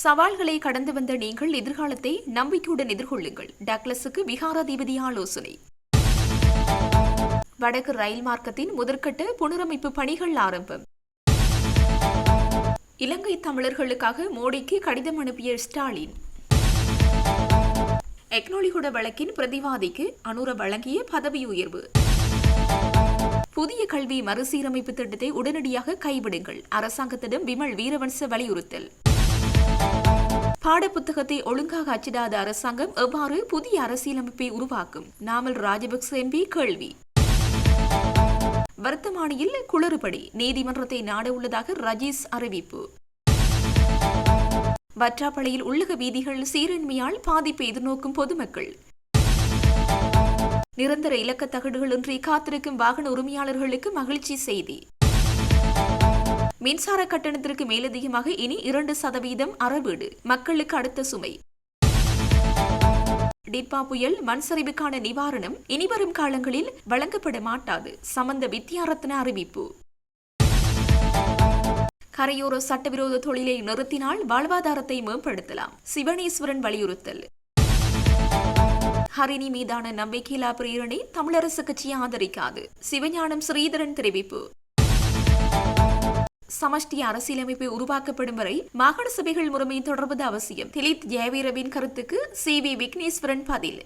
சவால்களை கடந்து வந்த நீங்கள் எதிர்காலத்தை நம்பிக்கையுடன் எதிர்கொள்ளுங்கள். டக்ளஸுக்கு விகாராதிபதி ஆலோசனை. வடக்கு ரயில் மார்க்கத்தின் முதற்கட்ட புனரமைப்பு பணிகள் ஆரம்பம். இலங்கை தமிழர்களுக்காக மோடிக்கு கடிதம் அனுப்பிய ஸ்டாலின். எக்னோலிகுட வழக்கின் பிரதிவாதிக்கு அனுர வழங்கிய பதவி உயர்வு. புதிய கல்வி மறுசீரமைப்பு திட்டத்தை உடனடியாக கைவிடுங்கள். அரசாங்கத்திடம் விமல் வீரவன்ச வலியுறுத்தல். பாடப்புத்தகத்தை ஒழுங்காக அச்சிடாத அரசாங்கம் எவ்வாறு புதிய அரசியலமைப்பை உருவாக்கும்? நாமல் ராஜபக்ச எம்பி கேள்வி. வர்த்தமானியில் குளறுபடி. நீதிமன்றத்தை நாட உள்ளதாக ரஜீஸ் அறிவிப்பு. வற்றாப்பளையில் உள்ளக வீதிகள் சீரன்மையால் பாதிப்பை எதிர்நோக்கும் பொதுமக்கள். நிரந்தர இலக்க தகடுகளின்றி காத்திருக்கும் வாகன உரிமையாளர்களுக்கு மகிழ்ச்சி செய்தி. மின்சார கட்டணத்திற்கு மேலதிகமாக இனி இரண்டு சதவீதம் அறவீடு. மக்களுக்கு அடுத்த சுமை. டிட்பா புயல் மண் சரிவுக்கான நிவாரணம் இனிவரும் காலங்களில் வழங்கப்பட மாட்டாது சம்பந்த வித்யாரத்ன அறிவிப்பு. கரையோர சட்டவிரோத தொழிலை நிறுத்தினால் வாழ்வாதாரத்தை மேம்படுத்தலாம் சிவனேஸ்வரன் வலியுறுத்தல். ஹரிணி மீதான நம்பிக்கையில்லா பிரேரணை தமிழரசு கட்சி ஆதரிக்காது சிவஞானம் ஸ்ரீதரன் தெரிவிப்பு. சமஷ்டி அரசியலமைப்பு உருவாக்கப்படும் வரை மாகாண சபைகள் முறைமை தொடர்வது அவசியம். திலித் ஜெயவீரவின் கருத்துக்கு சி வி விக்னேஸ்வரன் பதில்.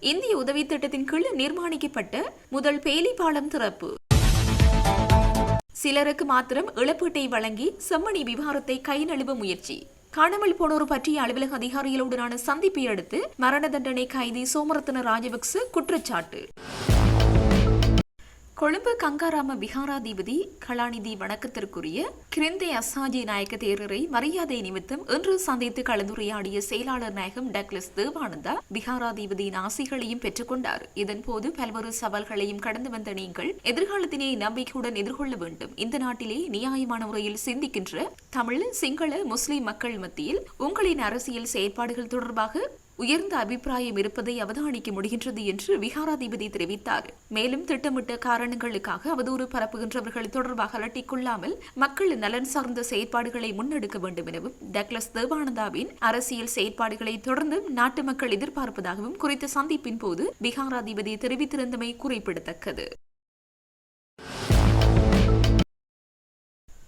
இந்திய உதவி திட்டத்தின் கீழ் நிர்மாணிக்கப்பட்ட முதல் பேலி பாலம் திறப்பு. சிலருக்கு மாத்திரம் இழப்பீட்டை வழங்கி செம்மணி விவகாரத்தை கை நழுவ முயற்சி. காணாமல் போனோர் பற்றிய அலுவலக அதிகாரிகளுடனான சந்திப்பை அடுத்து மரண தண்டனை கைதி சோமரத்தன ராஜபக்ச குற்றச்சாட்டு. கொழும்பு கங்காராம விஹாராதிபதி கலாநிதி வணக்கத்திற்குரிய கிரிந்தே அசாஜி நாயக்க தேரரை மரியாதை நிமித்தம் இன்று சந்தித்து கலந்துரையாடிய செயலாளர் நாயகம் டக்ளஸ் தேவானந்தா விஹாராதிபதியின் ஆசைகளையும் பெற்றுக்கொண்டார். இதன்போது பல்வேறு சவால்களையும் கடந்து வந்த நீங்கள் எதிர்காலத்தினை நம்பிக்கையுடன் எதிர்கொள்ள வேண்டும். இந்த நாட்டிலே நியாயமான முறையில் சிந்திக்கின்ற தமிழ் சிங்கள முஸ்லிம் மக்கள் மத்தியில் உங்களின் அரசியல் செயற்பாடுகள் தொடர்பாக உயர்ந்த அபிப்பிராயம் இருப்பதை அவதானிக்க முடிகின்றது என்று விகாராதிபதி தெரிவித்தார். மேலும் திட்டமிட்ட காரணங்களுக்காக அவதூறு பரப்புகின்றவர்கள் தொடர்பாக அலட்டிக்கொள்ளாமல் மக்கள் நலன் சார்ந்த செயற்பாடுகளை முன்னெடுக்க வேண்டும் எனவும் டக்ளஸ் தேவானந்தாவின் அரசியல் செயற்பாடுகளை தொடர்ந்து நாட்டு மக்கள் எதிர்பார்ப்பதாகவும் குறித்த சந்திப்பின் போது விகாராதிபதி தெரிவித்திருந்தமை குறிப்பிடத்தக்கது.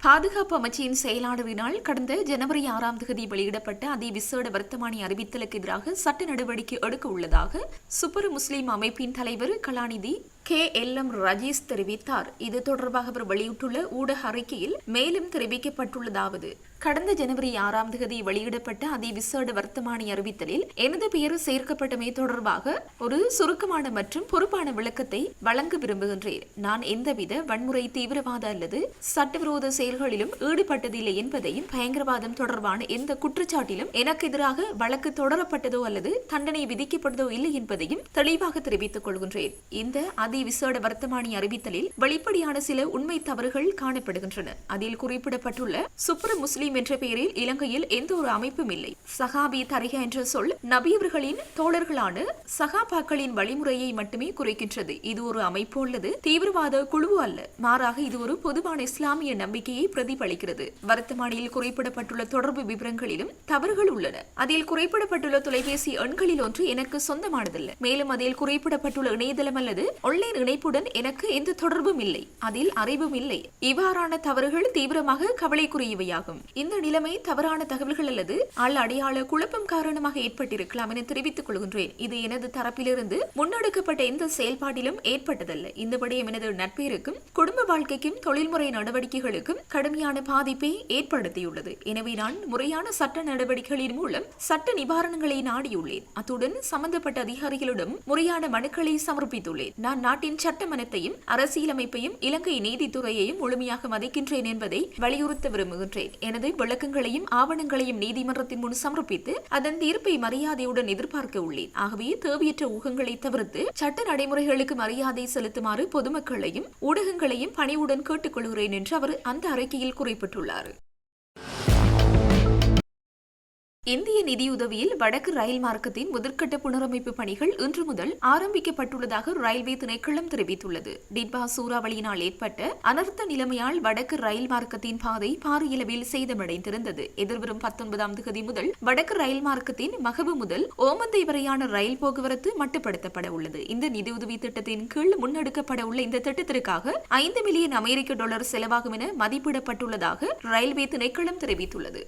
பாதுகாப்பு அமைச்சின் செயலாளரினால் கடந்த ஜனவரி ஆறாம் தேதி வெளியிடப்பட்ட அதிவிசேட வர்த்தமானி அறிவித்தலுக்கு எதிராக சட்ட நடவடிக்கை எடுக்க உள்ளதாக சுப்பர முஸ்லிம் அமைப்பின் தலைவர் கலாநிதி கே எல் எம் ரஜேஷ் தெரிவித்தார். இது தொடர்பாக அவர் வெளியிட்டுள்ள ஊடக அறிக்கையில் மேலும் தெரிவிக்கப்பட்டுள்ளதாவது. கடந்த ஜனவரி ஆறாம் தேதி வெளியிடப்பட்ட அதிவிசேட வர்த்தமானி அறிவித்தலில் எனது பெயர் சேர்க்கப்பட்டமை தொடர்பாக ஒரு சுருக்கமான மற்றும் பொறுப்பான விளக்கத்தை வழங்க விரும்புகின்றேன். நான் எந்தவித வன்முறை தீவிரவாத அல்லது சட்டவிரோத செயல்களிலும் ஈடுபட்டதில்லை என்பதையும் பயங்கரவாதம் தொடர்பான எந்த குற்றச்சாட்டிலும் எனக்கு எதிராக வழக்கு தொடரப்பட்டதோ அல்லது தண்டனை விதிக்கப்பட்டதோ இல்லை என்பதையும் தெளிவாக தெரிவித்துக் கொள்கின்றேன். இந்த அதிவிசேட வர்த்தமானி அறிவித்தலில் வெளிப்படையான சில உண்மை தவறுகள் காணப்படுகின்றன. அதில் குறிப்பிடப்பட்டுள்ள சுப்ர முஸ்லிம் முஸ்லிம் என்ற பெயரில் இலங்கையில் எந்த ஒரு அமைப்பும் இல்லை. சஹாபி தரிகா என்ற சொல் நபியவர்களின் தோழர்களான சகாபாக்களின் வழிமுறையை மட்டுமே குறைக்கின்றது. இது ஒரு அமைப்பு அல்லது தீவிரவாத குழு அல்ல. மாறாக இது ஒரு பொதுவான இஸ்லாமிய நம்பிக்கையை பிரதிபலிக்கிறது. வர்த்தமானியில் குறைப்படப்பட்டுள்ள தொடர்பு விவரங்களிலும் தவறுகள் உள்ளன. அதில் குறிப்பிடப்பட்டுள்ள தொலைபேசி எண்களில் ஒன்று எனக்கு சொந்தமானதல்ல. மேலும் அதில் குறிப்பிடப்பட்டுள்ள இணையதளம் அல்லது ஆன்லைன் இணைப்புடன் எனக்கு எந்த தொடர்பும் இல்லை. அதில் அறிவும் இல்லை. இவ்வாறான தவறுகள் தீவிரமாக கவலைக்குரியவையாகும். இந்த நிலைமை தவறான தகவல்கள் அல்லது ஆள் அடையாள குழப்பம் காரணமாக ஏற்பட்டிருக்கலாம் என தெரிவித்துக் கொள்கின்றேன். இது எனது தரப்பிலிருந்து முன்னெடுக்கப்பட்ட எந்த செயல்பாட்டிலும் ஏற்பட்டதல்ல. இந்த விடயம் எனது நட்பேருக்கும் குடும்ப வாழ்க்கைக்கும் தொழில்முறை நடவடிக்கைகளுக்கும் கடுமையான பாதிப்பை ஏற்படுத்தியுள்ளது. எனவே நான் முறையான சட்ட நடவடிக்கைகளின் மூலம் சட்ட நிவாரணங்களை நாடியுள்ளேன். அத்துடன் சம்பந்தப்பட்ட அதிகாரிகளிடம் முறையான மனுக்களை சமர்ப்பித்துள்ளேன். நான் நாட்டின் சட்டமனத்தையும் அரசியலமைப்பையும் இலங்கை நீதித்துறையையும் முழுமையாக மதிக்கின்றேன் என்பதை வலியுறுத்த விரும்புகின்றேன். எனது விளக்கங்களையும் ஆவணங்களையும் நீதிமன்றத்தின் முன் சமர்ப்பித்து அதன் தீர்ப்பை மரியாதையுடன் எதிர்பார்க்க உள்ளேன். ஆகவே தேவையற்ற ஊகங்களை தவிர்த்து சட்ட நடைமுறைகளுக்கு மரியாதை செலுத்துமாறு பொதுமக்களையும் ஊடகங்களையும் பணிவுடன் கேட்டுக்கொள்கிறேன் என்று அவர் அந்த அறிக்கையில் குறிப்பிட்டுள்ளார். இந்திய நிதியுதவியில் வடக்கு ரயில் மார்க்கத்தின் முதற்கட்ட புனரமைப்பு பணிகள் இன்று முதல் ஆரம்பிக்கப்பட்டுள்ளதாக ரயில்வே திணைக்களம் தெரிவித்துள்ளது. டிட்பா சூறாவளியினால் ஏற்பட்ட அனர்த்த நிலைமையால் வடக்கு ரயில் மார்க்கத்தின் பாதை பாரியளவில் சேதமடைந்திருந்தது. எதிர்வரும் பத்தொன்பதாம் தேதி முதல் வடக்கு ரயில் மார்க்கத்தின் மகபு முதல் ஓமந்தை வரையான ரயில் போக்குவரத்து மட்டுப்படுத்தப்பட உள்ளது. இந்த நிதியுதவி திட்டத்தின் கீழ் முன்னெடுக்கப்பட உள்ள இந்த திட்டத்திற்காக ஐந்து மில்லியன் அமெரிக்க டாலர் செலவாகும் என மதிப்பிடப்பட்டுள்ளதாக ரயில்வே திணைக்களம் தெரிவித்துள்ளது.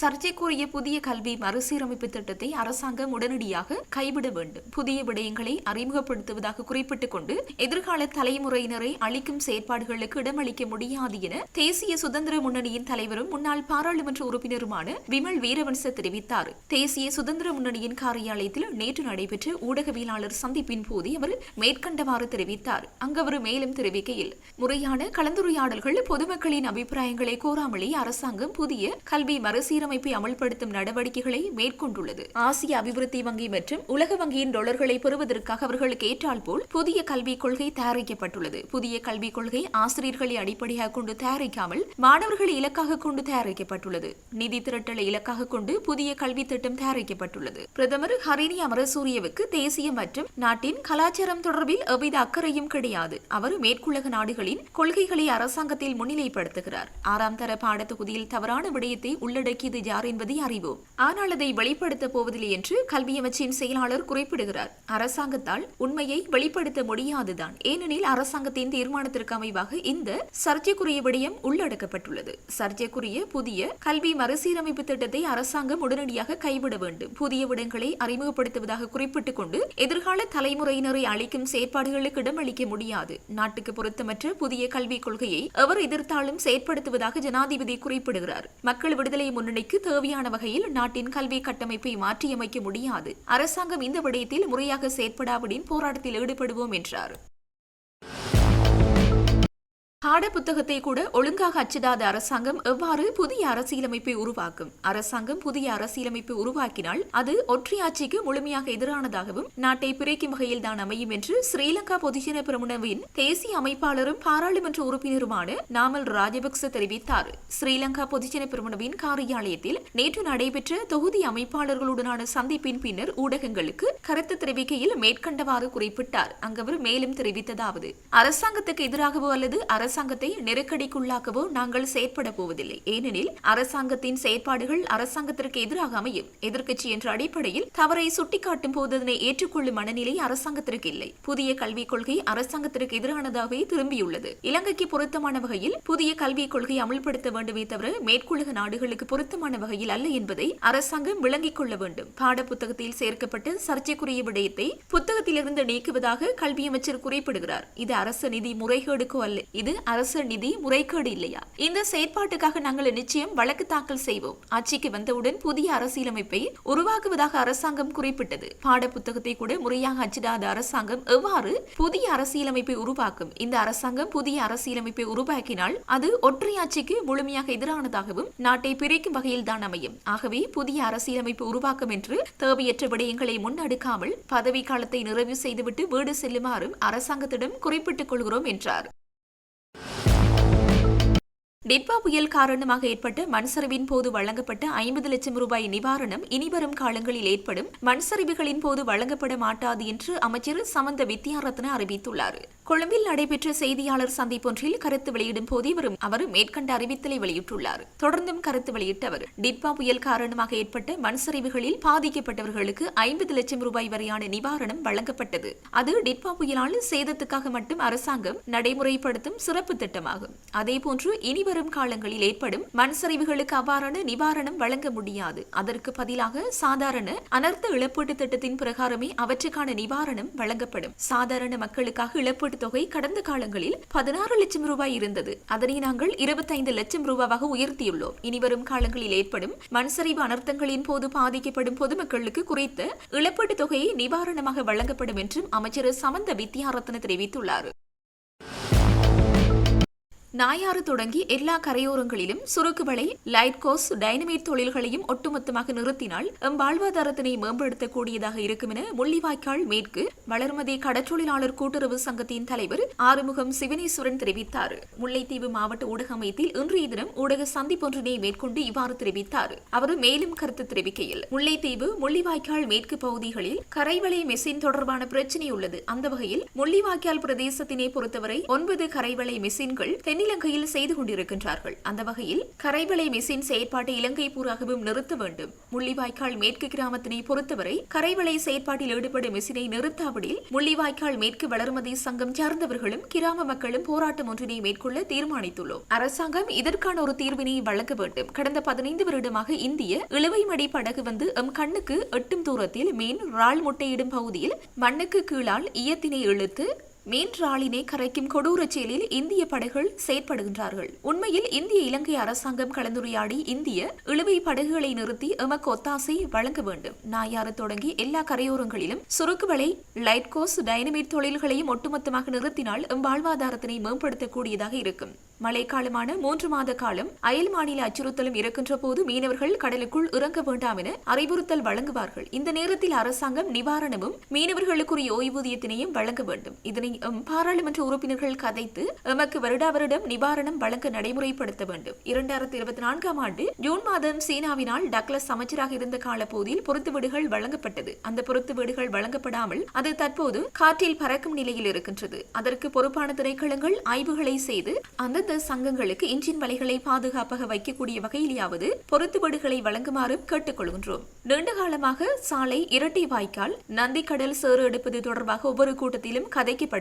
சர்ச்சைக்குரிய புதிய கல்வி மறுசீரமைப்பு திட்டத்தை அரசாங்கம் உடனடியாக கைவிட வேண்டும். புதிய விடயங்களை அறிமுகப்படுத்துவதாக குறிப்பிட்டுக் கொண்டு எதிர்கால தலைமுறையினரை அளிக்கும் செயற்பாடுகளுக்கு இடமளிக்க முடியாது என தேசிய சுதந்திர முன்னணியின் தலைவரும் முன்னாள் பாராளுமன்ற உறுப்பினருமான விமல் வீரவன்ச தெரிவித்தார். தேசிய சுதந்திர முன்னணியின் காரியாலயத்தில் நேற்று நடைபெற்ற ஊடகவியலாளர் சந்திப்பின் போது அவர் மேற்கண்டவாறு தெரிவித்தார். அங்கு அவர் மேலும் தெரிவிக்கையில் முறையான கலந்துரையாடல்கள் பொதுமக்களின் அபிப்பிராயங்களை கோராமலே அரசாங்கம் புதிய கல்வி மறுசீர மறுசீரமைப்பை அமல்படுத்தும் நடவடிக்கைகளை மேற்கொண்டுள்ளது. ஆசிய அபிவிருத்தி வங்கி மற்றும் உலக வங்கியின் டாலர்களை பெறுவதற்காக அவர்களுக்கு ஏற்றால் போல் புதிய கல்விக் கொள்கை தயாரிக்கப்பட்டுள்ளது. புதிய கல்விக் கொள்கை ஆசிரியர்களை அடிப்படையாக கொண்டு தயாரிக்காமல் மாணவர்களை இலக்காக கொண்டு தயாரிக்கப்பட்டுள்ளது. நிதி திரட்டலை இலக்காக கொண்டு புதிய கல்வி திட்டம் தயாரிக்கப்பட்டுள்ளது. பிரதமர் ஹரிணி அமரசூரியவுக்கு தேசிய மற்றும் நாட்டின் கலாச்சாரம் தொடர்பில் எவ்வித அக்கறையும் கிடையாது. அவர் மேற்குலக நாடுகளின் கொள்கைகளை அரசாங்கத்தில் முன்னிலைப்படுத்துகிறார். ஆறாம் தர பாடத்தொகுதியில் தவறான விடயத்தை உள்ளடக்கி இது யார் என்பதை அறிவோம். ஆனால் அதை வெளிப்படுத்த போவதில்லை என்று கல்வி அமைச்சின் செயலாளர் குறிப்பிடுகிறார். அரசாங்கத்தால் உண்மையை வெளிப்படுத்த முடியாதுதான். ஏனெனில் அரசாங்கத்தின் தீர்மானத்திற்கு அமைவாக இந்த சர்ச்சைக்குரிய விடயம் உள்ளடக்கப்பட்டுள்ளது. சர்ச்சைக்குரிய புதிய கல்வி மறுசீரமைப்பு திட்டத்தை அரசாங்கம் உடனடியாக கைவிட வேண்டும். புதிய விடங்களை அறிமுகப்படுத்துவதாக குறிப்பிட்டுக் கொண்டு எதிர்கால தலைமுறையினரை அளிக்கும் செயற்பாடுகளுக்கு இடமளிக்க முடியாது. நாட்டுக்கு பொருத்தமற்ற புதிய கல்விக் கொள்கையை அவர் எதிர்த்தாலும் செயற்படுத்துவதாக ஜனாதிபதி குறிப்பிடுகிறார். மக்கள் விடுதலை முன்னணி நிலைக்கு தேவையான வகையில் நாட்டின் கல்வி கட்டமைப்பை மாற்றியமைக்க முடியாது. அரசாங்கம் இந்த விடயத்தில் முறையாக செயற்படாவிடின் போராட்டத்தில் ஈடுபடுவோம் என்றார். பாட புத்தகத்தை கூட ஒழுங்காக அச்சிடாத அரசாங்கம் எவ்வாறு புதிய அரசியலமைப்பை உருவாக்கும்? அரசாங்கம் புதிய அரசியலமைப்பை உருவாக்கினால் அது ஒற்றையாட்சிக்கு முழுமையாக எதிரானதாகவும் நாட்டை பிரிக்கும் வகையில் தான் அமையும் என்று ஸ்ரீலங்கா பொதுஜன பிரமுனவின் தேசிய அமைப்பாளரும் பாராளுமன்ற உறுப்பினருமான நாமல் ராஜபக்ச தெரிவித்தார். ஸ்ரீலங்கா பொதுஜன பிரமுனவின் காரியாலயத்தில் நேற்று நடைபெற்ற தொகுதி அமைப்பாளர்களுடனான சந்திப்பின் பின்னர் ஊடகங்களுக்கு கருத்து தெரிவிக்கையில் மேற்கண்டவாறு குறிப்பிட்டார். அங்கவர் மேலும் தெரிவித்ததாவது அரசாங்கத்துக்கு எதிராகவோ அல்லது அரசு அரசாங்கத்தை நெருக்கடிக்குள்ளாக்கவோ நாங்கள் செயற்பட போவதில்லை. ஏனெனில் அரசாங்கத்தின் செயற்பாடுகள் அரசாங்கத்திற்கு எதிராக அமையும். எதிர்க்கட்சி என்ற அடிப்படையில் தவறை சுட்டிக்காட்டும் போது அதனை ஏற்றுக்கொள்ளும் மனநிலை அரசாங்கத்திற்கு இல்லை. புதிய கல்விக் கொள்கை அரசாங்கத்திற்கு எதிரானதாகவே திரும்பியுள்ளது. இலங்கைக்கு பொருத்தமான வகையில் புதிய கல்விக் கொள்கை அமல்படுத்த வேண்டுமே தவிர மேற்குலக நாடுகளுக்கு பொருத்தமான வகையில் அல்ல என்பதை அரசாங்கம் விளங்கிக் கொள்ள வேண்டும். பாட புத்தகத்தில் சேர்க்கப்பட்ட சர்ச்சைக்குரிய விடயத்தை புத்தகத்திலிருந்து நீக்குவதாக கல்வி அமைச்சர் குறிப்பிடுகிறார். இது அரசு நிதி முறைகேடுக்கோ அல்ல. இது அரசு நிதி முறைகேடு இல்லையா? இந்த செயற்பாட்டுக்காக நாங்கள் நிச்சயம் வழக்கு தாக்கல் செய்வோம். ஆட்சிக்கு வந்தவுடன் புதிய அரசியலமைப்பை உருவாக்குவதாக அரசாங்கம் குறிப்பிட்டது. பாட புத்தகத்தை கூட முறையாக அச்சிடாத அரசாங்கம் எவ்வாறு புதிய அரசியலமைப்பை உருவாக்கும்? இந்த அரசாங்கம் புதிய அரசியலமைப்பை உருவாக்கினால் அது ஒற்றையாட்சிக்கு முழுமையாக எதிரானதாகவும் நாட்டை பிரிக்கும் வகையில் தான் அமையும். ஆகவே புதிய அரசியலமைப்பு உருவாக்கும் என்று தேவையற்ற விடயங்களை முன்னெடுக்காமல் பதவி காலத்தை நிறைவு செய்துவிட்டு வீடு செல்லுமாறும் அரசாங்கத்திடம் குறிப்பிட்டுக் கொள்கிறோம் என்றார். நிட்பா புயல் காரணமாக ஏற்பட்ட மண்சரிவின் போது வழங்கப்பட்ட ஐம்பது லட்சம் ரூபாய் நிவாரணம் இனிவரும் காலங்களில் ஏற்படும். மண்சரிவுகளின் போது வழங்கப்பட மாட்டாது என்று அமைச்சர் சமந்த வித்யாரத்ன அறிவித்துள்ளார். கொழும்பில் நடைபெற்ற செய்தியாளர் சந்திப்பொன்றில் கருத்து வெளியிடும் போது இவரும் அவர் மேற்கண்ட அறிவித்தலை வெளியிட்டுள்ளார். தொடர்ந்தும் கருத்து வெளியிட்ட அவர் டிட்பா புயல் காரணமாக ஏற்பட்ட மண்சரிவுகளில் பாதிக்கப்பட்டவர்களுக்கு ஐம்பது லட்சம் ரூபாய் வரையான நிவாரணம் வழங்கப்பட்டது. அது டிட்பா புயலால் சேதத்துக்காக மட்டும் அரசாங்கம் நடைமுறைப்படுத்தும் சிறப்பு திட்டமாகும். அதேபோன்று இனி வரும் காலங்களில் ஏற்படும் மண் சரிவுகளுக்கு அவ்வாறான நிவாரணம் வழங்க முடியாது. அதற்கு பதிலாக சாதாரண அனர்த்த இழப்பீட்டு திட்டத்தின் பிரகாரமே அவற்றுக்கான நிவாரணம் வழங்கப்படும். சாதாரண மக்களுக்காக இழப்பீட்டு தொகை கடந்த காலங்களில் பதினாறு லட்சம் ரூபாய் இருந்தது. அதனை நாங்கள் இருபத்தைந்து லட்சம் ரூபாவாக உயர்த்தியுள்ளோம். இனிவரும் காலங்களில் ஏற்படும் மண்சரிவு அனர்த்தங்களின் போது பாதிக்கப்படும் பொதுமக்களுக்கு குறித்த இழப்பீட்டு தொகையை நிவாரணமாக வழங்கப்படும் என்றும் அமைச்சர் சமந்த வித்யாரத்ன தெரிவித்துள்ளார். நாயாறு தொடங்கி எல்லா கரையோரங்களிலும் சுருக்கு வலை லைட் கோஸ் டைனமேட் தொழில்களையும் ஒட்டுமொத்தமாக நிறுத்தினால் எம் வாழ்வாதாரத்தினை மேம்படுத்தக்கூடியதாக இருக்கும் என முள்ளிவாய்க்கால் மேற்கு வளர்மதி கடற்றொழிலாளர் கூட்டுறவு சங்கத்தின் தலைவர் ஆறுமுகம் சிவனேஸ்வரன் தெரிவித்தார். முல்லைத்தீவு மாவட்ட ஊடக அமைப்பில் இன்றைய தினம் ஊடக சந்திப்பொன்றினை மேற்கொண்டு இவ்வாறு தெரிவித்தார். அவர் மேலும் கருத்து தெரிவிக்கையில் முல்லைத்தீவு முள்ளிவாய்க்கால் மேற்கு பகுதிகளில் கரைவலை மெசின் தொடர்பான பிரச்சினை உள்ளது. அந்த வகையில் முள்ளிவாய்க்கால் பிரதேசத்தினை பொறுத்தவரை ஒன்பது கரைவலை மெஷின்கள் தென்னிலங்கையில் செய்து கொண்டிருக்கின்றார்கள். அந்த வகையில் கரைவலை மிசின் செயற்பாட்டை இலங்கை பூராகவும் நிறுத்த வேண்டும். முள்ளிவாய்க்கால் மேற்கு கிராமத்தினை பொறுத்தவரை கரைவலை செயற்பாட்டில் ஈடுபடும் மிசினை நிறுத்தாவிடில் முள்ளிவாய்க்கால் மேற்கு வளர்மதி சங்கம் சார்ந்தவர்களும் கிராம மக்களும் போராட்டம் ஒன்றினை மேற்கொள்ள தீர்மானித்துள்ளோம். அரசாங்கம் இதற்கான ஒரு தீர்வினை வழங்க வேண்டும். கடந்த பதினைந்து வருடமாக இந்திய இழுவைமடி படகு வந்து எம் கண்ணுக்கு எட்டும் தூரத்தில் மீன் இறால் முட்டையிடும் பகுதியில் மண்ணுக்கு கீழால் ஈயத்தினை இழுத்து மீன்றாளினை கரைக்கும் கொடூரச் செயலில் இந்திய படகுகள் செயற்படுகின்றார்கள். உண்மையில் இந்திய இலங்கை அரசாங்கம் கலந்துரையாடி இந்திய இழுவை படகுகளை நிறுத்தி எமக்கு ஒத்தாசை வழங்க வேண்டும். நாயாறு தொடங்கி எல்லா கரையோரங்களிலும் சுருக்கு வலை லைட் கோஸ் டைனமிட் தொழில்களையும் ஒட்டுமொத்தமாக நிறுத்தினால் எம் வாழ்வாதாரத்தினை மேம்படுத்தக்கூடியதாக இருக்கும். மழைக்காலமான மூன்று மாத காலம் அயல் மாநில அச்சுறுத்தலும் இருக்கின்ற போது மீனவர்கள் கடலுக்குள் இறங்க வேண்டாம் என அறிவுறுத்தல் வழங்குவார்கள். இந்த நேரத்தில் அரசாங்கம் நிவாரணமும் மீனவர்களுக்குரிய ஓய்வூதியத்தினையும் வழங்க வேண்டும். இதனை பாராளுமன்ற உறுப்பினர்கள் கதைத்து எமக்கு வருடா வருடம் நிவாரணம் வழங்க நடைமுறைப்படுத்த வேண்டும். இரண்டாயிரத்தி இருபத்தி நான்காம் ஆண்டு ஜூன் மாதம் சீனாவினால் டக்ளஸ் அமைச்சராக இருந்த காலப்பகுதியில் பொருத்து வீடுகள் வழங்கப்பட்டது. அந்த பொருத்து வீடுகள் வழங்கப்படாமல் அது தற்போது காற்றில் பறக்கும் நிலையில் இருக்கின்றது. அதற்கு பொறுப்பான திரைக்களங்கள் ஆய்வுகளை செய்து அந்தந்த சங்கங்களுக்கு இன்ஜின் வலைகளை பாதுகாப்பாக வைக்கக்கூடிய வகையிலேயாவது பொருத்து வீடுகளை வழங்குமாறு கேட்டுக்கொள்கின்றோம் நீண்ட காலமாக சாலை இரட்டை வாய்க்கால் நந்திக்கடல் சேறு எடுப்பது தொடர்பாக ஒவ்வொரு கூட்டத்திலும்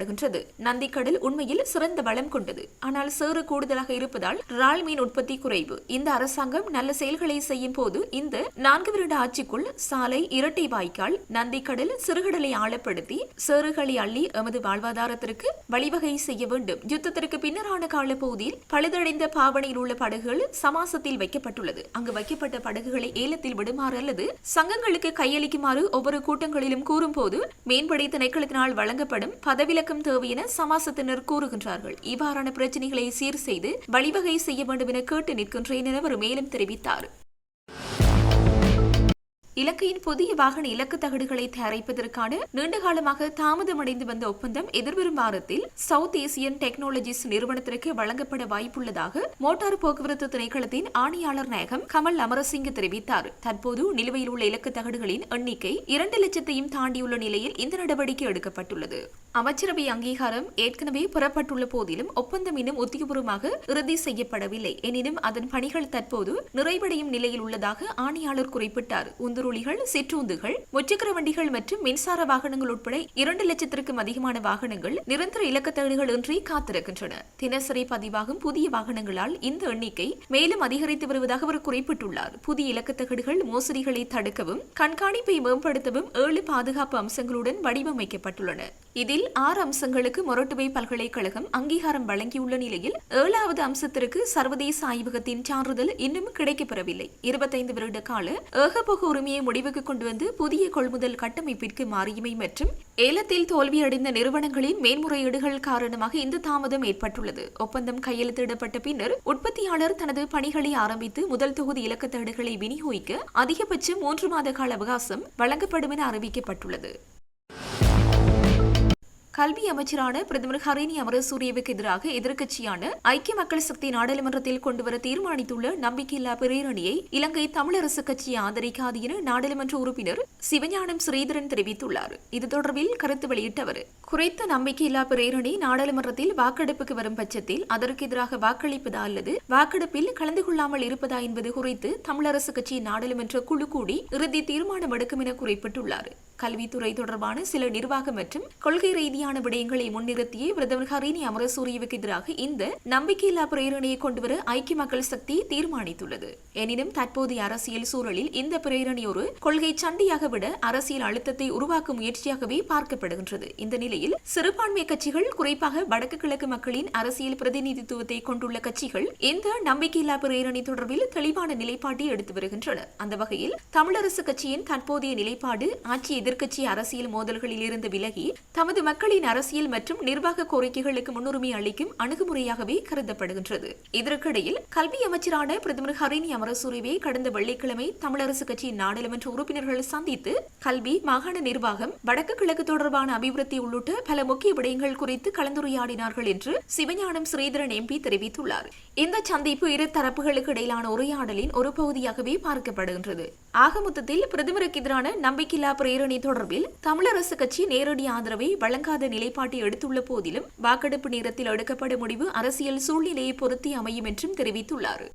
கதைக்கப்படுகின்றது நந்திக்கடல் உண்மையில் சிறந்த வளம் கொண்டது. ஆனால் சேறு கூடுதலாக இருப்பதால் இறால் மீன் உற்பத்தி குறைவு. இந்த அரசாங்கம் நல்ல செயல்களை செய்யும் போது இந்த நான்கு வருட ஆட்சிக்குள் சாலை இரட்டை வாய்க்கால் நந்திக்கடல் சிறுகடலை ஆழப்படுத்தி சேறுகளை அள்ளி எமது வாழ்வாதாரத்திற்கு வழிவகை செய்ய வேண்டும். யுத்தத்திற்கு பின்னரான காலப்பகுதியில் பழுதடைந்த பாவனையில் உள்ள படகுகள் சமாசத்தில் வைக்கப்பட்டுள்ளது. அங்கு வைக்கப்பட்ட படகுகளை ஏலத்தில் விடுமாறு அல்லது சங்கங்களுக்கு கையளிக்குமாறு ஒவ்வொரு கூட்டங்களிலும் கூறும்போது மேம்படை திணைக்களத்தினால் வழங்கப்படும் பதவிலக்க விளக்கம் தேவை என சமாசத்தினர் கூறுகின்றார்கள். இவ்வாறான பிரச்சனைகளை சீர் செய்து வழிவகை செய்ய வேண்டும் என கேட்டு நிற்கின்றேன் என அவர் மேலும் தெரிவித்தார். இலக்கையின் புதிய வாகன இலக்கு தகடுகளை தயாரிப்பதற்கான நீண்டகாலமாக தாமதமடைந்து வந்த ஒப்பந்தம் எதிர்வரும் வாரத்தில் சவுத் ஏசியன் டெக்னாலஜிஸ் நிறுவனத்திற்கு வழங்கப்பட வாய்ப்புள்ளதாக மோட்டார் போக்குவரத்து திணைக்களத்தின் ஆணையாளர் நாயகம் கமல் அமரசிங்க தெரிவித்தார். தற்போது நிலுவையில் உள்ள இலக்கு தகடுகளின் எண்ணிக்கை இரண்டு லட்சத்தையும் தாண்டியுள்ள நிலையில் இந்த நடவடிக்கை எடுக்கப்பட்டுள்ளது. அமைச்சரவை அங்கீகாரம் ஏற்கனவே பெறப்பட்டுள்ள போதிலும் ஒப்பந்தம் இன்னும் உத்தியபூர்வமாக இறுதி செய்யப்படவில்லை. எனினும் அதன் பணிகள் தற்போது நிறைவடையும் நிலையில் உள்ளதாக ஆணையாளர் குறிப்பிட்டார். உந்துருளிகள் சிற்றூந்துகள் முச்சக்கர வண்டிகள் மற்றும் மின்சார வாகனங்கள் உட்பட இரண்டு லட்சத்திற்கும் அதிகமான வாகனங்கள் நிரந்தர இலக்கத்தகடுகள் இன்றி காத்திருக்கின்றன. தினசரி பதிவாகும் புதிய வாகனங்களால் இந்த எண்ணிக்கை மேலும் அதிகரித்து வருவதாக அவர் குறிப்பிட்டுள்ளார். புதிய இலக்கத்தகடுகள் மோசடிகளை தடுக்கவும் கண்காணிப்பை மேம்படுத்தவும் ஏழு பாதுகாப்பு அம்சங்களுடன் வடிவமைக்கப்பட்டுள்ளன. இதில் ஆறு அம்சங்களுக்கு மொரட்டுவை பல்கலைக்கழகம் அங்கீகாரம் வழங்கியுள்ள நிலையில் ஏழாவது அம்சத்திற்கு சர்வதேச ஆய்வகத்தின் சான்றிதழ் இன்னும் கிடைக்கப்பெறவில்லை. இருபத்தைந்து வருட கால ஏகபோக உரிமையை முடிவுக்கு கொண்டு வந்து புதிய கொள்முதல் கட்டமைப்பிற்கு மாறியமை மற்றும் ஏலத்தில் தோல்வியடைந்த நிறுவனங்களின் மேன்முறையீடுகள் காரணமாக இந்த தாமதம் ஏற்பட்டுள்ளது. ஒப்பந்தம் கையெழுத்திடப்பட்ட பின்னர் உற்பத்தியாளர் தனது பணிகளை ஆரம்பித்து முதல் தொகுதி இலக்கத்தேடுகளை விநியோகிக்க அதிகபட்சம் மூன்று மாத கால அவகாசம் வழங்கப்படும் என அறிவிக்கப்பட்டுள்ளது. கல்வி அமைச்சரான பிரதமர் ஹரேனி அமரசூரியவுக்கு எதிராக எதிர்க்கட்சியான ஐக்கிய மக்கள் சக்தி நாடாளுமன்றத்தில் கொண்டுவர தீர்மானித்துள்ள நம்பிக்கையில்லா பிரேரணியை இலங்கை தமிழரசு கட்சி ஆதரிக்காது என நாடாளுமன்ற உறுப்பினர் சிவஞானம் ஸ்ரீதரன் தெரிவித்துள்ளார். இது தொடர்பில் கருத்து வெளியிட்ட அவர் குறைத்த நம்பிக்கையில்லா பிரேரணி நாடாளுமன்றத்தில் வாக்கெடுப்புக்கு வரும் பட்சத்தில் அதற்கு எதிராக வாக்களிப்பதா அல்லது வாக்கெடுப்பில் கலந்து கொள்ளாமல் இருப்பதா என்பது குறித்து தமிழரசு கட்சி நாடாளுமன்ற குழு கூடி இறுதி தீர்மானம் எடுக்கும் என குறிப்பிட்டுள்ளார். கல்வித்துறை தொடர்பான சில நிர்வாக மற்றும் கொள்கை ரீதியான விடயங்களை முன்னிறுத்தியே பிரதமர் ஹரினி அமரசூரியவுக்கு எதிராக இந்த நம்பிக்கையில்லா பிரேரணையை கொண்டுவர ஐக்கிய மக்கள் சக்தி தீர்மானித்துள்ளது. எனினும் தற்போதைய அரசியல் சூழலில் இந்த பிரேரணை ஒரு கொள்கை சண்டையாக விட அரசியல் அழுத்தத்தை உருவாக்கும் முயற்சியாகவே பார்க்கப்படுகின்றது. இந்த நிலையில் சிறுபான்மை கட்சிகள் குறிப்பாக வடக்கு கிழக்கு மக்களின் அரசியல் பிரதிநிதித்துவத்தை கொண்டுள்ள கட்சிகள் இந்த நம்பிக்கையில்லா பிரேரணை தொடர்பில் தெளிவான நிலைப்பாட்டை எடுத்து வருகின்றன. அந்த வகையில் தமிழரசு கட்சியின் தற்போதைய நிலைப்பாடு ஆட்சி எதிர்க்கட்சி அரசியல் மோதல்களில் இருந்து விலகி தமது மக்களின் அரசியல் மற்றும் நிர்வாக கோரிக்கைகளுக்கு முன்னுரிமை அளிக்கும் அணுகுமுறையாகவே கருதப்படுகின்றது. இதற்கிடையில் கல்வி அமைச்சரான பிரதமர் ஹரிணி அமரசூரிவை கடந்த வெள்ளிக்கிழமை தமிழரசு கட்சியின் நாடாளுமன்ற உறுப்பினர்கள் சந்தித்து கல்வி மாகாண நிர்வாகம் வடக்கு கிழக்கு தொடர்பான அபிவிருத்தி உள்ளிட்ட பல முக்கிய விடயங்கள் குறித்து கலந்துரையாடினார்கள் என்று சிவஞானம் ஸ்ரீதரன் எம்பி தெரிவித்துள்ளார். இந்த சந்திப்பு இரு தரப்புகளுக்கு இடையிலான உரையாடலின் ஒரு பகுதியாகவே பார்க்கப்படுகின்றது. ஆகமொத்தத்தில் பிரதமருக்கு எதிரான நம்பிக்கையில்லா பிரேரணை தொடர்பில் தமிழரசு கட்சி நேரடி ஆதரவை வழங்காத நிலைப்பாட்டை எடுத்துள்ள போதிலும் வாக்கெடுப்பு நேரத்தில் எடுக்கப்படும் முடிவு அரசியல் சூழ்நிலையை பொருத்தி அமையும் என்றும் தெரிவித்துள்ளார்.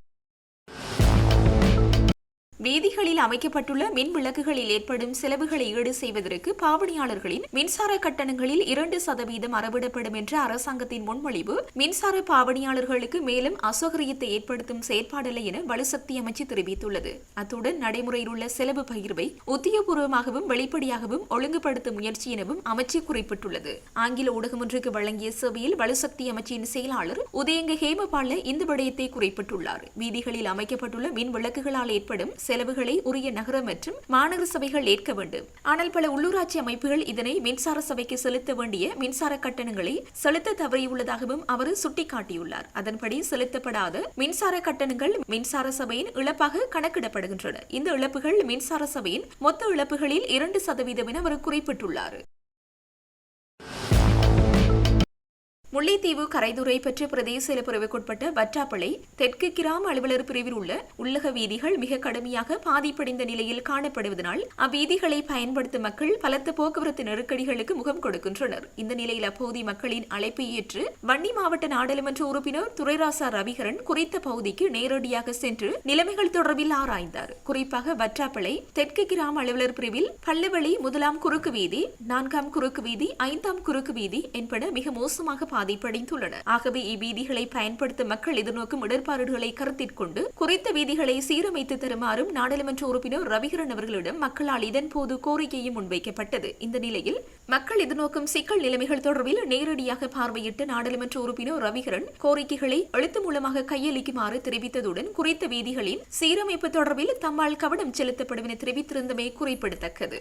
வீதிகளில் அமைக்கப்பட்டுள்ள மின் விளக்குகளில் ஏற்படும் செலவுகளை ஈடு செய்வதற்கு பாவனையாளர்களின் மின்சார கட்டணங்களில் இரண்டு சதவீதம் அறவிடப்படும் என்ற அரசாங்கத்தின் முன்மொழிவு மின்சார பாவனையாளர்களுக்கு மேலும் அசௌகரியத்தை ஏற்படுத்தும் செயற்பாடல்ல என வலுசக்தி அமைச்சு தெரிவித்துள்ளது. அத்துடன் நடைமுறையில் உள்ள செலவு பகிர்வை உத்தியோகபூர்வமாகவும் வெளிப்படையாகவும் ஒழுங்குபடுத்தும் முயற்சி எனவும் அமைச்சு குறிப்பிட்டுள்ளது. ஆங்கில ஊடகம் ஒன்றுக்கு வழங்கிய சேவையில் வலுசக்தி அமைச்சின் செயலாளர் உதயங்க ஹேமபால இந்த விடயத்தை குறிப்பிட்டுள்ளார். வீதிகளில் அமைக்கப்பட்டுள்ள மின் விளக்குகளால் ஏற்படும் செலவுகளை உரிய நகர மற்றும் மாநகர சபைகள் ஏற்க வேண்டும். ஆனால் பல உள்ளூராட்சி அமைப்புகள் இதனை மின்சார சபைக்கு செலுத்த வேண்டிய மின்சார கட்டணங்களை செலுத்த தவறியுள்ளதாகவும் அவர் சுட்டிக்காட்டியுள்ளார். அதன்படி செலுத்தப்படாத மின்சார கட்டணங்கள் மின்சார சபையின் இழப்பாக கணக்கிடப்படுகின்றன. இந்த இழப்புகள் மின்சார சபையின் மொத்த இழப்புகளில் இரண்டு சதவீதம் என அவர் குறிப்பிட்டுள்ளார். முல்லைத்தீவு கரைதுறை பெற்ற பிரதேச இலப்பிரிவுக்குட்பட்ட வற்றாப்பளை தெற்கு கிராம அலுவலர் பிரிவில் உள்ள உள்ளக வீதிகள் மிக கடுமையாக பாதிப்படைந்த நிலையில் காணப்படுவதனால் அவ்வீதிகளை பயன்படுத்தும் மக்கள் பலத்த போக்குவரத்து நெருக்கடிகளுக்கு முகம் கொடுக்கின்றனர். இந்த நிலையில் அப்பகுதி மக்களின் அழைப்பை ஏற்று வன்னி மாவட்ட நாடாளுமன்ற உறுப்பினர் துரைராசா ரவிகரன் குறித்த பகுதிக்கு நேரடியாக சென்று நிலைமைகள் தொடர்பில் ஆராய்ந்தார். குறிப்பாக வற்றாப்பளை தெற்கு கிராம அலுவலர் பிரிவில் பள்ளுவழி முதலாம் குறுக்கு வீதி நான்காம் குறுக்கு வீதி ஐந்தாம் குறுக்கு வீதி என்பன மிக மோசமாக பாதி பாதிப்படைந்துள்ளன. ஆகவே இவ்வீதிகளை பயன்படுத்த மக்கள் எதிர்நோக்கும் இடர்பாடுகளை கருத்தில் கொண்டு குறித்த வீதிகளை சீரமைத்து தருமாறும் நாடாளுமன்ற உறுப்பினர் ரவிகரன் அவர்களிடம் மக்களால் இதன்போது கோரிக்கையும் முன்வைக்கப்பட்டது. இந்த நிலையில் மக்கள் எதிர்நோக்கும் சிக்கல் நிலைமைகள் தொடர்பில் நேரடியாக பார்வையிட்ட நாடாளுமன்ற உறுப்பினர் ரவிகரன் கோரிக்கைகளை எழுத்து மூலமாக கையளிக்குமாறு தெரிவித்ததுடன் குறித்த வீதிகளின் சீரமைப்பு தொடர்பில் தம்மால் கவனம் செலுத்தப்படும் என தெரிவித்திருந்தமை குறிப்பிடத்தக்கது.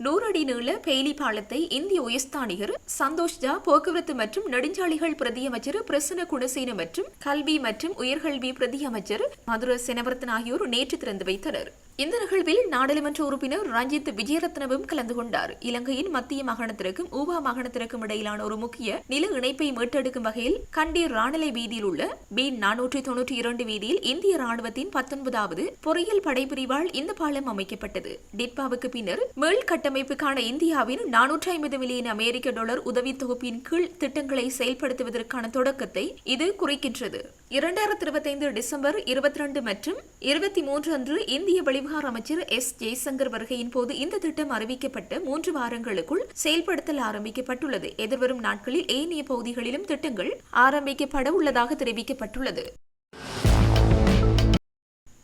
நூறடி நீள பெய்லி பாலத்தை இந்திய உயர்ஸ்தானிகர் சந்தோஷ் ஜா போக்குவரத்து மற்றும் நெடுஞ்சாலைகள் பிரதியமைச்சர் பிரசன குணசேன மற்றும் கல்வி மற்றும் உயர்கல்வி பிரதியமைச்சர் மதுர செனவர்த்தன் ஆகியோர் நேற்று திறந்து வைத்தனர். இந்த நிகழ்வில் நாடாளுமன்ற உறுப்பினர் ரஞ்சித் விஜயரத்னவும் கலந்து கொண்டார். இலங்கையின் மத்திய மாகாணத்திற்கும் ஊபா மாகாணத்திற்கும் இடையிலான ஒரு முக்கிய நில இணைப்பை மீட்டெடுக்கும் வகையில் கண்டி ராணலை வீதியில் உள்ள பி நானூற்றி தொன்னூற்றி இரண்டு வீதியில் இந்திய ராணுவத்தின் பத்தொன்பதாவது பொறியியல் படைப்பிரிவால் இந்த பாலம் அமைக்கப்பட்டது. டிட்பாவுக்கு பின்னர் மேல் கட்டமைப்புக்கான இந்தியாவின் நானூற்றி ஐம்பது மில்லியன் அமெரிக்க டாலர் உதவி தொகுப்பின் கீழ் திட்டங்களை செயல்படுத்துவதற்கான தொடக்கத்தை இது குறிக்கின்றது. இரண்டாயிரத்தி இருபத்தைந்து டிசம்பர் இருபத்தி ரெண்டு மற்றும் இருபத்தி மூன்று அன்று இந்திய வெளிவிவகார அமைச்சர் எஸ். ஜெய்சங்கர் வருகையின் போது இந்த திட்டம் அறிவிக்கப்பட்டு மூன்று வாரங்களுக்குள் செயல்படுத்தல் ஆரம்பிக்கப்பட்டுள்ளது. எதிர்வரும் நாட்களில் ஏனைய பகுதிகளிலும் திட்டங்கள் ஆரம்பிக்கப்பட உள்ளதாக தெரிவிக்கப்பட்டுள்ளது.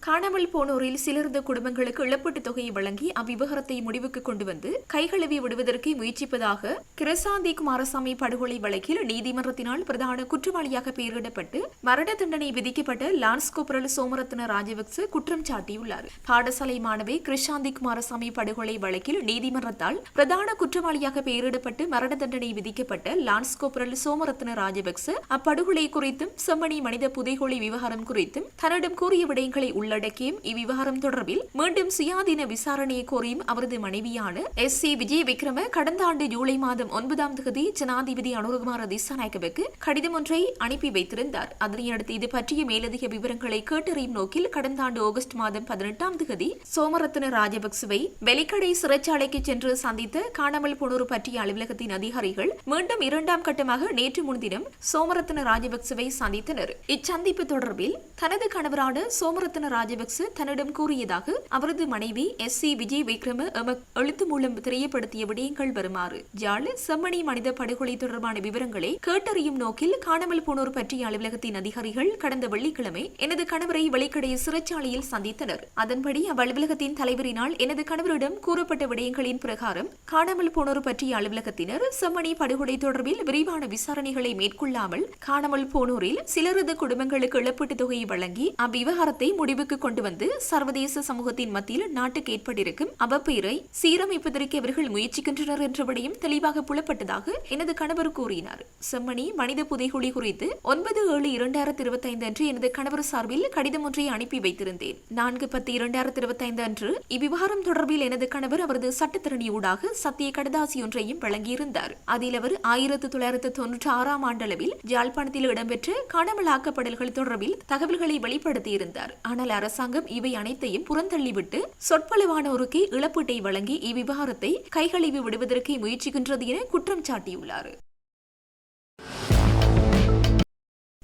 காணாமல் போனோரில் சிலிருந்த குடும்பங்களுக்கு இழப்பீட்டுத் தொகையை வழங்கி அவ்விவகாரத்தை முடிவுக்கு கொண்டு வந்து கைகழுவி விடுவதற்கு முயற்சிப்பதாக கிரசாந்தி குமாரசாமி படுகொலை வழக்கில் நீதிமன்றத்தினால் பிரதான குற்றவாளியாக பெயரிடப்பட்டு மரண தண்டனை விதிக்கப்பட்ட லான்ஸ் கோபரல் சோமரத்ன ராஜபக்ச குற்றம் சாட்டியுள்ளார். பாடசாலை மாணவி கிருஷாந்தி குமாரசாமி படுகொலை வழக்கில் நீதிமன்றத்தால் பிரதான குற்றவாளியாக பெயரிடப்பட்டு மரண தண்டனை விதிக்கப்பட்ட லான்ஸ் கோபுரல் சோமரத்ன ராஜபக்ச அப்படுகொலை குறித்தும் செம்மணி மனித புதைகொலை விவகாரம் குறித்தும் தன்னிடம் கூறிய விடயங்களை உள்ள உள்ளடக்கியும் இவ்விவகாரம் தொடர்பில் மீண்டும் சுயாதீன விசாரணையை கோரியும் அவரது மனைவியான எஸ் சி விஜய் விக்ரம கடந்த ஆண்டு ஜூலை மாதம் ஒன்பதாம் தேதி ஜனாதிபதி அனுரகுமார திசாநாயக்கவுக்கு கடிதம் ஒன்றை அனுப்பி வைத்திருந்தார் அதனையடுத்து இது பற்றிய மேலதிக விவரங்களை கேட்டறியும் நோக்கில் கடந்த ஆண்டு ஆகஸ்ட் மாதம் பதினெட்டாம் தேதி சோமரத்ன ராஜபக்சவை வெலிக்கடை சிறைச்சாலைக்கு சென்று சந்தித்து காணாமல் போனோர் பற்றிய அலுவலகத்தின் அதிகாரிகள் மீண்டும் இரண்டாம் கட்டமாக நேற்று முன்தினம் சோமரத்ன ராஜபக்சவை சந்தித்தனர் இச்சந்திப்பு தொடர்பில் தனது கணவரான சோமரத்ன ராஜபக்ச தன்னிடம் கூறியதாக அவரது மனைவி எஸ் சி விஜய் விக்ரம எமக் எழுத்து மூலம் தெரியப்படுத்திய விடயங்கள் வருமாறு ஜாழ் செம்மணி மனித படுகொலை தொடர்பான விவரங்களை கேட்டறியும் நோக்கில் காணாமல் போனோர் பற்றிய அலுவலகத்தின் அதிகாரிகள் கடந்த வெள்ளிக்கிழமை எனது கணவரை வெளிக்கடை சிறைச்சாலையில் சந்தித்தனர். அதன்படி அவ்வலுவலகத்தின் தலைவரினால் எனது கணவரிடம் கூறப்பட்ட விடயங்களின் பிரகாரம் காணாமல் போனோர் பற்றிய அலுவலகத்தினர் செம்மணி படுகொலை தொடர்பில் விரிவான விசாரணைகளை மேற்கொள்ளாமல் காணாமல் போனோரில் சிலரது குடும்பங்களுக்கு இழப்பீட்டுத் தொகையை வழங்கி அவ்விவகாரத்தை முடிவுக்கு முடிவுக்கு கொண்டு வந்து சர்வதேச சமூகத்தின் மத்தியில் நாட்டுக்கு ஏற்பட்டிருக்கும் அவப்பெயரை சீரமைப்பதற்கு அவர்கள் முயற்சிக்கின்றனர் என்றபடியும் தெளிவாக புலப்பட்டதாக எனது கணவர் கூறினார். செம்மணி மனித புதைகுழி குறித்து ஒன்பது ஏழு இரண்டாயிரத்தி இருபத்தி ஐந்து அன்று எனது கணவர் சார்பில் கடிதம் ஒன்றை அனுப்பி வைத்திருந்தேன். நான்கு பத்து இரண்டாயிரத்தி இருபத்தி ஐந்து அன்று இவ்விவகாரம் தொடர்பில் எனது கணவர் அவரது சட்டத்திறனியூடாக சத்திய கடதாசி ஒன்றையும் வழங்கியிருந்தார். அதில் அவர் ஆயிரத்தி தொள்ளாயிரத்து தொன்னூற்றி ஆறாம் ஆண்டளவில் யாழ்ப்பாணத்தில் இடம்பெற்ற காணாமலாக்கப்படுதல்கள் தொடர்பில் தகவல்களை வெளிப்படுத்தியிருந்தார். ஆனால் அரசாங்கம் இவை அனைத்தையும் புறந்தள்ளிவிட்டு சொற்பளவானோருக்கு இழப்பீட்டை வழங்கி இவ்விவகாரத்தை கைகழுவி விடுவதற்கு முயற்சிக்கின்றது என குற்றம் சாட்டியுள்ளார்.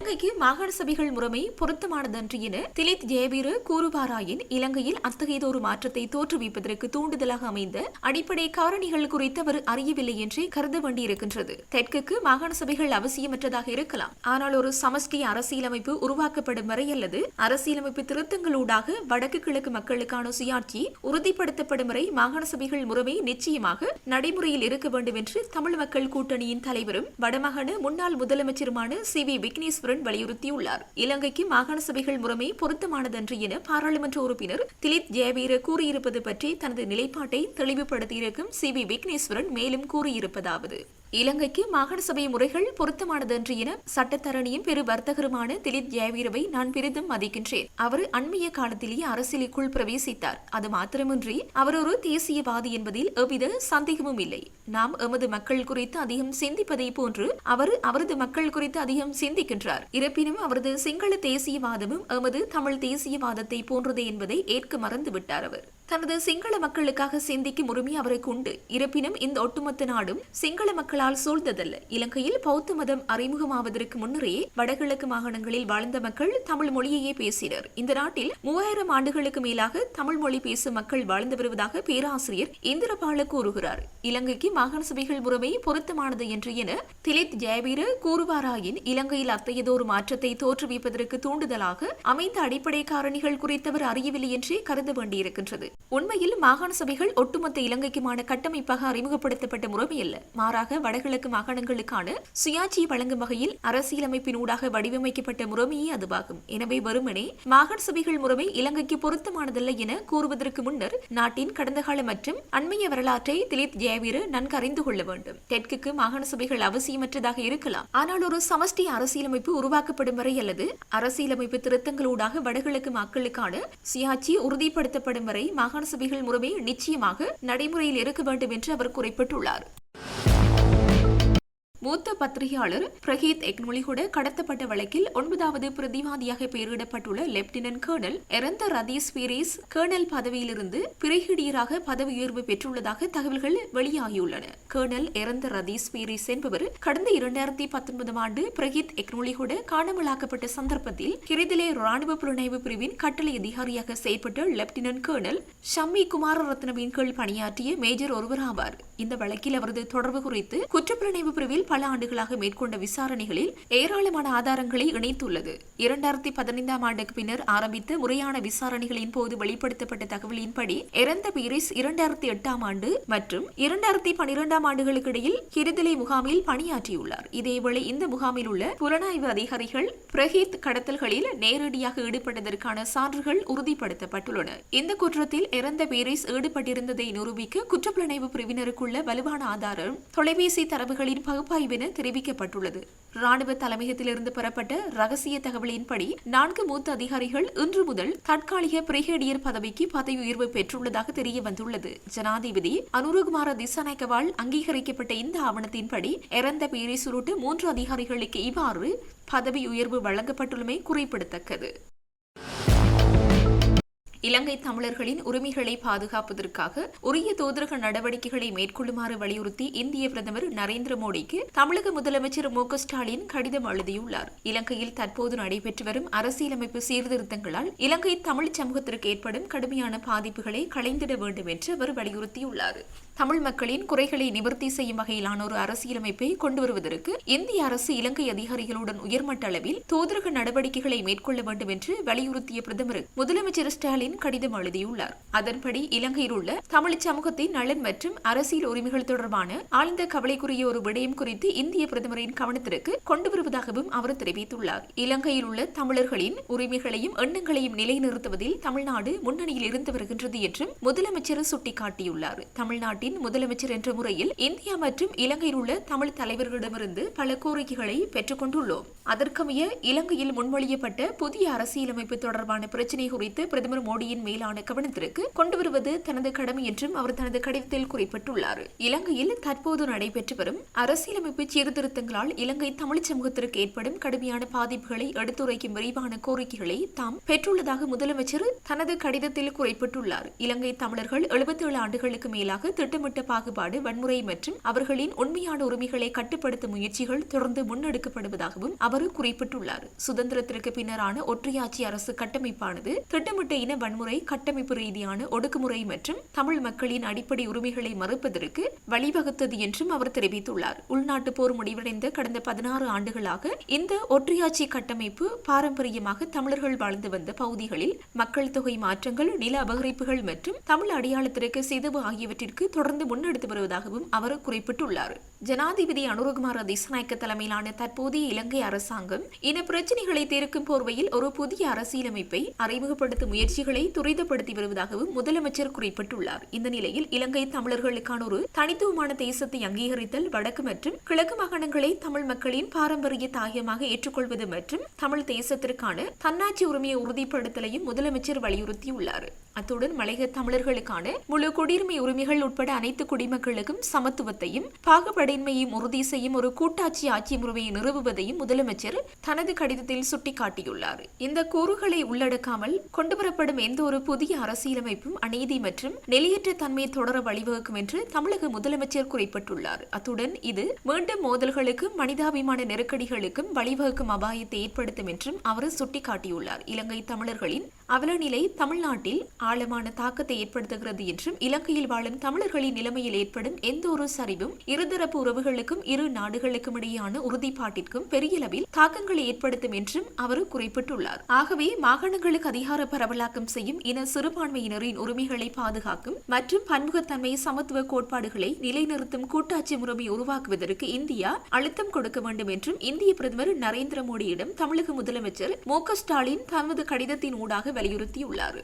இலங்கைக்கு மாகாண சபைகள் முறைமை பொருத்தமானதன்று என திலித் ஜெயவீர கூறுவாராயின் இலங்கையில் அத்தகையதொரு மாற்றத்தை தோற்றுவிப்பதற்கு தூண்டுதலாக அமைந்த அடிப்படை காரணிகள் குறித்து அவர் அறியவில்லை என்றே கருத வேண்டியிருக்கின்றது. தெற்குக்கு மாகாண சபைகள் அவசியமற்றதாக இருக்கலாம். ஆனால் ஒரு சமஷ்டி அரசியலமைப்பு உருவாக்கப்படும் வரை அல்லது அரசியலமைப்பு திருத்தங்களூடாக வடக்கு கிழக்கு மக்களுக்கான சுயாட்சி உறுதிப்படுத்தப்படும் வரை மாகாண சபைகள் முறைமை நிச்சயமாக நடைமுறையில் இருக்க வேண்டும் என்று தமிழ் மக்கள் கூட்டணியின் தலைவரும் வடமாகாண முன்னாள் முதலமைச்சருமான சி வி விக்னேஸ்வரன் வலியுறுத்தியுள்ளார். இலங்கைக்கு மாகாண சபைகள் முறைமை பொருத்தமானதன்று என பாராளுமன்ற உறுப்பினர் திலித் ஜெயவீர கூறியிருப்பது பற்றி தனது நிலைப்பாட்டை தெளிவுபடுத்தியிருக்கும் சி வி விக்னேஸ்வரன் மேலும் கூறியிருப்பதாவது. இலங்கைக்கு மாகாண சபை முறைகள் பொருத்தமானதன்று என சட்டத்தரணியும் பெரு வர்த்தகருமான திலித் ஜெயவீரவை நான் பெரிதும் மதிக்கின்றேன். அவர் அண்மைய காலத்திலேயே அரசியலுக்குள் பிரவேசித்தார். அது மாத்திரமின்றி அவர் ஒரு தேசியவாதி என்பதில் எவ்வித சந்தேகமும் இல்லை. நாம் எமது மக்கள் குறித்து அதிகம் சிந்திப்பதை போன்று அவர் அவரது மக்கள் குறித்து அதிகம் சிந்திக்கின்றார். இருப்பினும் அவரது சிங்கள தேசியவாதமும் எமது தமிழ் தேசியவாதத்தை போன்றது என்பதை ஏற்க மறந்துவிட்டார் அவர். தனது சிங்கள மக்களுக்காக சிந்திக்கும் உரிமை அவருக்கு உண்டு. இருப்பினும் இந்த ஒட்டுமொத்த நாடும் சிங்கள மக்களால் சூழ்ந்ததல்ல. இலங்கையில் பௌத்த மதம் அறிமுகமாவதற்கு முன்னரே வடகிழக்கு மாகாணங்களில் வாழ்ந்த மக்கள் தமிழ் மொழியையே பேசினர். இந்த நாட்டில் மூவாயிரம் ஆண்டுகளுக்கு மேலாக தமிழ் மொழி பேசும் மக்கள் வாழ்ந்து வருவதாக பேராசிரியர் இந்திரபால கூறுகிறார். இலங்கைக்கு மாகாண சபைகள் முறைமை பொருத்தமானது என்று என திலித் ஜெயவீர கூறுவாராயின் இலங்கையில் அத்தகையதொரு மாற்றத்தை தோற்றுவிப்பதற்கு தூண்டுதலாக அமைந்த அடிப்படை காரணிகள் குறித்தவர் அறியவில்லை என்றே கருத வேண்டியிருக்கின்றது. உண்மையில் மாகாண சபைகள் ஒட்டுமொத்த இலங்கைக்குமான கட்டமைப்பாக அறிமுகப்படுத்தப்பட்ட முறைமை அல்ல மாறாக வடகிழக்கு மாகாணங்களுக்கான சுயாட்சியை வழங்கும் வகையில் அரசியலமைப்பினூடாக வடிவமைக்கப்பட்ட முறைமையே அதுவாகும். எனவே வருமனே மாகாண சபைகள் முறைமை இலங்கைக்கு பொருத்தமானதல்ல என கூறுவதற்கு முன்னர் நாட்டின் கடந்த கால மற்றும் அண்மைய வரலாற்றை திலீப் ஜெயவீர நன்கு அறிந்து கொள்ள வேண்டும். தெற்குக்கு மாகாண சபைகள் அவசியமற்றதாக இருக்கலாம். ஆனால் ஒரு சமஷ்டி அரசியலமைப்பு உருவாக்கப்படும் வரை அல்லது அரசியலமைப்பு திருத்தங்களூடாக வடகிழக்கு மக்களுக்கான சுயாட்சி உறுதிப்படுத்தப்படும் வரை மாகாண சபைகள் முறைமை நிச்சயமாக நடைமுறையில் இருக்க வேண்டும் என்று அவர் குறிப்பிட்டுள்ளார். மூத்த பத்திரிகையாளர் பிரகீத் எக்னொலிகுட கடத்தப்பட்ட வழக்கில் ஒன்பதாவது பிரதிவாதியாக பெயரிடப்பட்டுள்ள lieutenant colonel Erantha Rathees Peiris colonel பதவியிலிருந்து பிறைகிடியராக பதவி உயர்வு பெற்றுள்ளதாக தகவல்கள் வெளியாகியுள்ளன. கேர்னல் எரந்த ரதீஸ் பீரிஸ் என்பவர் கடந்த இரண்டாயிரத்தி பத்தொன்பதாம் ஆண்டு பிரகீத் எக்னொலிகுட காணாமலாக்கப்பட்ட சந்தர்ப்பத்தில் கிரிதிலே ராணுவ புலனாய்வு பிரிவின் கட்டளை அதிகாரியாக செயல்பட்ட லெப்டினன்ட் கேர்னல் ஷம்மி குமார ரத்னவின் கீழ் பணியாற்றிய மேஜர் ஒருவர் ஆவார். இந்த வழக்கில் அவரது தொடர்பு குறித்து குற்றப்புலனாய்வு பிரிவில் பல ஆண்டுகளாக மேற்கொண்ட விசாரணைகளில் ஏராளமான ஆதாரங்களை இணைத்துள்ளது. இரண்டாயிரத்தி பதினைந்தாம் ஆண்டுக்கு பின்னர் ஆரம்பித்த முறையான விசாரணைகளின் போது வெளிப்படுத்தப்பட்ட தகவலின்படி இறந்த பீரிஸ் இரண்டாயிரத்தி எட்டாம் ஆண்டு மற்றும் இரண்டாயிரத்தி பனிரெண்டாம் ஆண்டுகளுக்கு இடையில் கிருதிலை முகாமில் பணியாற்றியுள்ளார். இதேவேளை இந்த முகாமில் உள்ள புலனாய்வு அதிகாரிகள் பிரஹித் கடத்தல்களில் நேரடியாக ஈடுபட்டதற்கான சான்றுகள் உறுதிப்படுத்தப்பட்டுள்ளன. இந்த குற்றத்தில் இறந்த பீரிஸ் ஈடுபட்டிருந்ததை நிரூபிக்க குற்றப்புலனாய்வு பிரிவினருக்குள்ள வலுவான ஆதாரம் தொலைபேசி தரவுகளின் பகுப்பாய்வு என தெரிவிக்கப்பட்டுள்ளது. ராணுவ தலைமையகத்திலிருந்து பெறப்பட்ட ரகசிய தகவலின்படி நான்கு மூத்த அதிகாரிகள் இன்று முதல் தற்காலிக பிரிகேடியர் பதவிக்கு பதவி உயர்வு பெற்றுள்ளதாக தெரிய வந்துள்ளது ஜனாதிபதி அனுரகுமார திசாநாயக்கவால் அங்கீகரிக்கப்பட்ட இந்த ஆவணத்தின்படி இறந்த பேரை சுருட்டு மூன்று அதிகாரிகளுக்கு இவ்வாறு பதவி உயர்வு வழங்கப்பட்டுள்ளமை குறிப்பிடத்தக்கது. இலங்கை தமிழர்களின் உரிமைகளை பாதுகாப்பதற்காக உரிய தூதரக நடவடிக்கைகளை மேற்கொள்ளுமாறு வலியுறுத்தி இந்திய பிரதமர் நரேந்திர மோடிக்கு தமிழக முதலமைச்சர் மு க ஸ்டாலின் கடிதம் எழுதியுள்ளார். இலங்கையில் தற்போது நடைபெற்று வரும் அரசியலமைப்பு சீர்திருத்தங்களால் இலங்கை தமிழ் சமூகத்திற்கு ஏற்படும் கடுமையான பாதிப்புகளை களைந்திட வேண்டும் என்று அவர் வலியுறுத்தியுள்ளார். தமிழ் மக்களின் குறைகளை நிவர்த்தி செய்யும் வகையிலான ஒரு அரசியலமைப்பை கொண்டு வருவதற்கு இந்திய அரசு இலங்கை அதிகாரிகளுடன் உயர்மட்ட அளவில் தூதரக நடவடிக்கைகளை மேற்கொள்ள வேண்டும் என்று வலியுறுத்திய பிரதமர் முதலமைச்சர் ஸ்டாலின் ஸ்டாலின் கடிதம் எழுதியுள்ளார். அதன்படி இலங்கையில் உள்ள தமிழ் சமூகத்தின் நலன் மற்றும் அரசியல் உரிமைகள் தொடர்பான ஆழ்ந்த கவலைக்குரிய ஒரு விடயம் குறித்து இந்திய பிரதமரின் கவனத்திற்கு கொண்டு வருவதாகவும் அவர் தெரிவித்துள்ளார். இலங்கையில் உள்ள தமிழர்களின் உரிமைகளையும் எண்ணங்களையும் நிலைநிறுத்துவதில் தமிழ்நாடு முன்னணியில் இருந்து வருகின்றது என்றும் முதலமைச்சர் சுட்டிக்காட்டியுள்ளார். தமிழ்நாட்டின் முதலமைச்சர் என்ற முறையில் இந்தியா மற்றும் இலங்கையில் உள்ள தமிழ் தலைவர்களிடமிருந்து பல கோரிக்கைகளை பெற்றுக் கொண்டுள்ளோம். அதற்கமைய இலங்கையில் முன்மொழியப்பட்ட புதிய அரசியலமைப்பு தொடர்பான பிரச்சினை குறித்து பிரதமர் மோடி மோடியின் மேலான கவனத்திற்கு கொண்டு வருவது தனது கடமை என்றும் அவர் தனது கடிதத்தில் குறிப்பிட்டுள்ளார். இலங்கையில் தற்போது நடைபெற்று வரும் அரசியலமைப்பு சீர்திருத்தங்களால் இலங்கை தமிழ் சமூகத்திற்கு ஏற்படும் கடுமையான பாதிப்புகளை எடுத்துரைக்கும் விரிவான கோரிக்கைகளை தாம் பெற்றுள்ளதாக முதலமைச்சர் தனது கடிதத்தில் குறிப்பிட்டுள்ளார். இலங்கை தமிழர்கள் எழுபத்தி ஏழு ஆண்டுகளுக்கு மேலாக திட்டமிட்ட பாகுபாடு வன்முறை மற்றும் அவர்களின் உண்மையான உரிமைகளை கட்டுப்படுத்தும் முயற்சிகள் தொடர்ந்து முன்னெடுக்கப்படுவதாகவும் அவர் குறிப்பிட்டுள்ளார். சுதந்திரத்திற்கு பின்னரான ஒற்றையாட்சி அரசு கட்டமைப்பானது திட்டமிட்ட இன வன்முறை கட்டமைப்பு ரீதியான ஒடுக்குமுறை மற்றும் தமிழ் மக்களின் அடிப்படை உரிமைகளை மறுப்பதற்கு வழிவகுத்தது என்றும் அவர் தெரிவித்துள்ளார். உள்நாட்டு போர் முடிவடைந்த கடந்த பதினாறு ஆண்டுகளாக இந்த ஒற்றையாட்சி கட்டமைப்பு பாரம்பரியமாக தமிழர்கள் வாழ்ந்து வந்த பகுதிகளில் மக்கள் தொகை மாற்றங்கள் நில அபகரிப்புகள் மற்றும் தமிழ் அடையாளத்திற்கு சிதைவு ஆகியவற்றிற்கு தொடர்ந்து முன்னெடுத்து வருவதாகவும் அவர் குறிப்பிட்டுள்ளார். ஜனாதிபதி அனுரகுமார திசநாயக்க தலைமையிலான தற்போதைய இலங்கை அரசாங்கம் இன பிரச்சினைகளை தீர்க்கும் போர்வையில் ஒரு புதிய அரசியலமைப்பை அறிமுகப்படுத்தும் முயற்சிகளை செயல்பாடுகளை துரிதப்படுத்தி வருவதாகவும் முதலமைச்சர் குறிப்பிட்டுள்ளார். இந்த நிலையில் இலங்கை தமிழர்களுக்கான ஒரு தனித்துவமான தேசத்தை அங்கீகரித்தல் வடக்கு மற்றும் கிழக்கு மாகாணங்களை தமிழ் மக்களின் பாரம்பரிய தாயமாக ஏற்றுக்கொள்வது மற்றும் தமிழ் தேசத்திற்கான தன்னாட்சி உரிமையை உறுதிப்படுத்தலையும் முதலமைச்சர் வலியுறுத்தியுள்ளார். அத்துடன் மலையக தமிழர்களுக்கான முழு குடியுரிமை உரிமைகள் உட்பட அனைத்து குடிமக்களுக்கும் சமத்துவத்தையும் பாகுபாடின்மையையும் உறுதி செய்யும் ஒரு கூட்டாட்சி ஆட்சி முறையை நிறுவுவதையும் முதலமைச்சர் தனது கடிதத்தில் சுட்டிக்காட்டியுள்ளார். இந்த கூறுகளை உள்ளடக்காமல் கொண்டுவரப்படும் எந்த ஒரு புதிய அரசியலமைப்பும் அநீதி மற்றும் நிலையற்ற தன்மை தொடர வழிவகுக்கும் என்று தமிழக முதலமைச்சர் குறிப்பிட்டுள்ளார். அத்துடன் இது மீண்டும் மோதல்களுக்கும் மனிதாபிமான நெருக்கடிகளுக்கும் வழிவகுக்கும் அபாயத்தை ஏற்படுத்தும் என்றும் அவர் சுட்டிக்காட்டியுள்ளார். இலங்கை தமிழர்களின் அவலநிலை தமிழ்நாட்டில் ஆழமான தாக்கத்தை ஏற்படுத்துகிறது என்றும் இலங்கையில் வாழும் தமிழர்களின் நிலைமையில் ஏற்படும் எந்த ஒரு சரிவும் இருதரப்பு உறவுகளுக்கும் இரு நாடுகளுக்கும் இடையேயான உறுதிப்பாட்டிற்கும் பெரிய அளவில் தாக்கங்களை ஏற்படுத்தும் என்றும் அவர் குறிப்பிட்டுள்ளார். ஆகவே மாகாணங்களுக்கு அதிகார பரவலாக்கம் செய்யும் இன சிறுபான்மையினரின் உரிமைகளை பாதுகாக்கும் மற்றும் பன்முகத்தன்மை சமத்துவ கோட்பாடுகளை நிலைநிறுத்தும் கூட்டாட்சி முறைமை உருவாக்குவதற்கு இந்தியா அழுத்தம் கொடுக்க வேண்டும் என்றும் இந்திய பிரதமர் நரேந்திர மோடியிடம் தமிழக முதலமைச்சர் மு ஸ்டாலின் தமது கடிதத்தின் ஊடாக வலியுறுத்தியுள்ளார்.